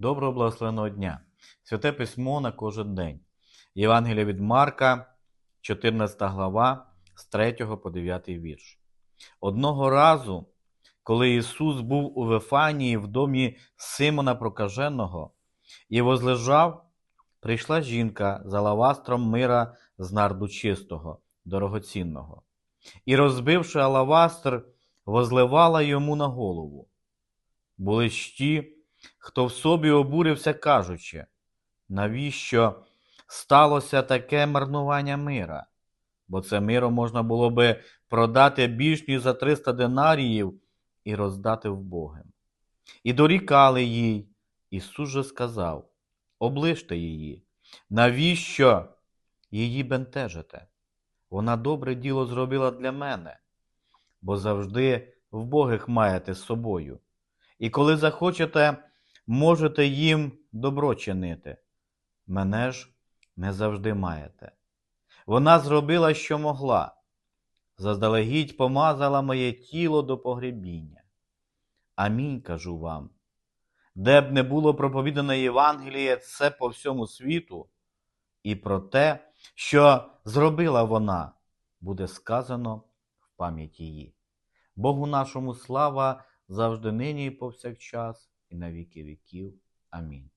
Доброго благословеного дня! Святе письмо на кожен день. Євангелія від Марка, 14 глава, з 3 по 9 вірш. Одного разу, коли Ісус був у Вифанії в домі Симона Прокаженого і возлежав, прийшла жінка з алавастром мира з нарду чистого, дорогоцінного, і, розбивши алавастр, возливала йому на голову. Були ті, хто в собі обурився, кажучи, навіщо сталося таке марнування мира? Бо це миро можна було би продати більш ніж за 300 динаріїв і роздати вбогим. І дорікали їй. Ісус же сказав: оближте її, навіщо її бентежите? Вона добре діло зробила для мене, бо завжди вбогих маєте з собою. І коли захочете, можете їм добро чинити. Мене ж не завжди маєте. Вона зробила, що могла. Заздалегідь помазала моє тіло до погребіння. Амінь кажу вам. Де б не було проповідане Євангеліє, це по всьому світу, і про те, що зробила вона, буде сказано в пам'ять її. Богу нашому слава завжди нині і повсякчас, і на віки віків. Амінь.